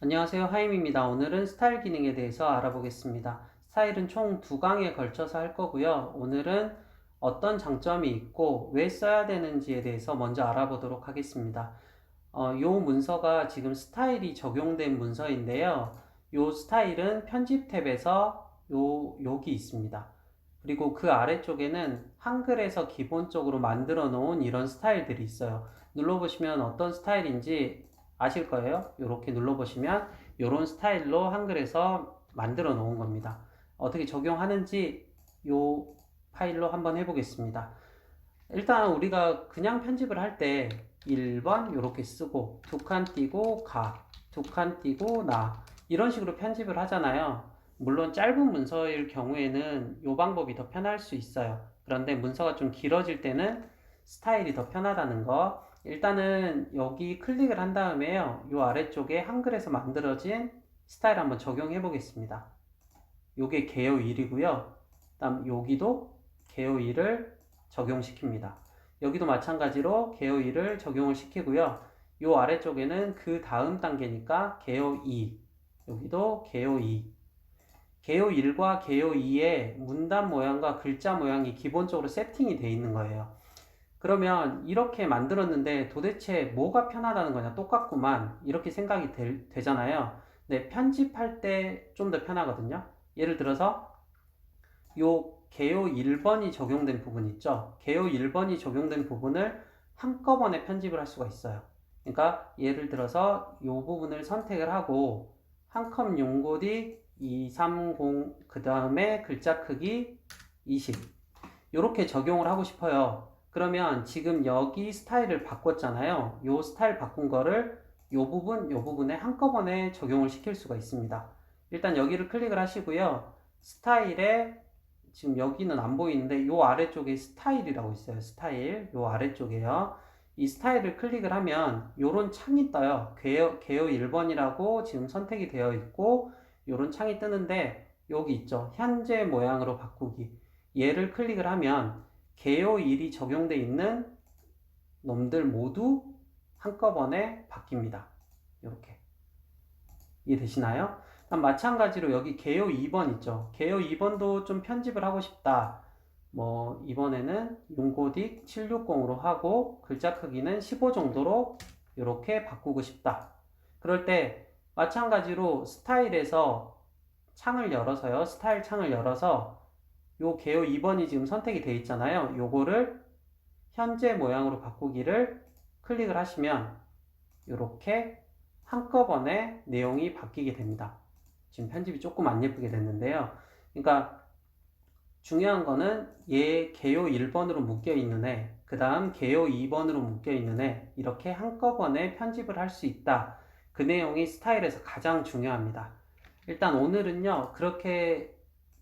안녕하세요. 하임입니다. 오늘은 스타일 기능에 대해서 알아보겠습니다. 스타일은 총 두 강에 걸쳐서 할 거고요. 오늘은 어떤 장점이 있고 왜 써야 되는지에 대해서 먼저 알아보도록 하겠습니다. 어, 요 문서가 지금 스타일이 적용된 문서인데요. 요 스타일은 편집 탭에서 요, 여기 있습니다. 그리고 그 아래쪽에는 한글에서 기본적으로 만들어 놓은 이런 스타일들이 있어요. 눌러보시면 어떤 스타일인지 아실 거예요. 이렇게 눌러보시면 이런 스타일로 한글에서 만들어 놓은 겁니다. 어떻게 적용하는지 이 파일로 한번 해보겠습니다. 일단 우리가 그냥 편집을 할 때 1번 이렇게 쓰고 두 칸 띄고 가, 두 칸 띄고 나 이런 식으로 편집을 하잖아요. 물론 짧은 문서일 경우에는 이 방법이 더 편할 수 있어요. 그런데 문서가 좀 길어질 때는 스타일이 더 편하다는 거 일단은 여기 클릭을 한 다음에요. 이 아래쪽에 한글에서 만들어진 스타일 한번 적용해 보겠습니다. 요게 개요 1이고요. 다음 여기도 개요 1을 적용시킵니다. 여기도 마찬가지로 개요 1을 적용을 시키고요. 요 아래쪽에는 그 다음 단계니까 개요 2. 여기도 개요 2. 개요 1과 개요 2의 문단 모양과 글자 모양이 기본적으로 세팅이 되어 있는 거예요. 그러면 이렇게 만들었는데 도대체 뭐가 편하다는 거냐? 똑같구만. 이렇게 생각이 되, 잖아요. 근데 편집할 때 좀 더 편하거든요. 예를 들어서 요 개요 1번이 적용된 부분 있죠? 개요 1번이 적용된 부분을 한꺼번에 편집을 할 수가 있어요. 그러니까 예를 들어서 요 부분을 선택을 하고 한 컵 용고디 230 그 다음에 글자 크기 20 이렇게 적용을 하고 싶어요 그러면 지금 여기 스타일을 바꿨잖아요. 요 스타일 바꾼 거를 요 부분, 요 부분에 한꺼번에 적용을 시킬 수가 있습니다. 일단 여기를 클릭을 하시고요. 스타일에 지금 여기는 안 보이는데 요 아래쪽에 스타일이라고 있어요. 스타일. 요 아래쪽에요. 이 스타일을 클릭을 하면 요런 창이 떠요. 개요, 개요 1번이라고 지금 선택이 되어 있고 요런 창이 뜨는데 여기 있죠. 현재 모양으로 바꾸기. 얘를 클릭을 하면 개요 1이 적용돼 있는 놈들 모두 한꺼번에 바뀝니다. 이렇게 이해되시나요? 마찬가지로 여기 개요 2번 있죠. 개요 2번도 좀 편집을 하고 싶다. 뭐 이번에는 용고딕 760으로 하고 글자 크기는 15 정도로 이렇게 바꾸고 싶다. 그럴 때 마찬가지로 스타일에서 창을 열어서요. 스타일 창을 열어서 요 개요 2번이 지금 선택이 되어 있잖아요. 요거를 현재 모양으로 바꾸기를 클릭을 하시면 이렇게 한꺼번에 내용이 바뀌게 됩니다. 지금 편집이 조금 안 예쁘게 됐는데요. 그러니까 중요한 거는 얘 개요 1번으로 묶여 있는 애, 그 다음 개요 2번으로 묶여 있는 애, 이렇게 한꺼번에 편집을 할 수 있다. 그 내용이 스타일에서 가장 중요합니다. 일단 오늘은요, 그렇게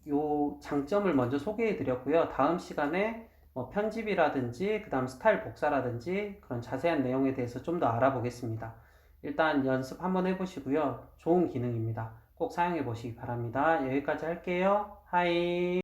요 장점을 먼저 소개해 드렸고요. 다음 시간에 뭐 편집이라든지 그 다음 스타일 복사라든지 그런 자세한 내용에 대해서 좀 더 알아보겠습니다. 일단 연습 한번 해보시고요. 좋은 기능입니다. 꼭 사용해 보시기 바랍니다. 여기까지 할게요. 하이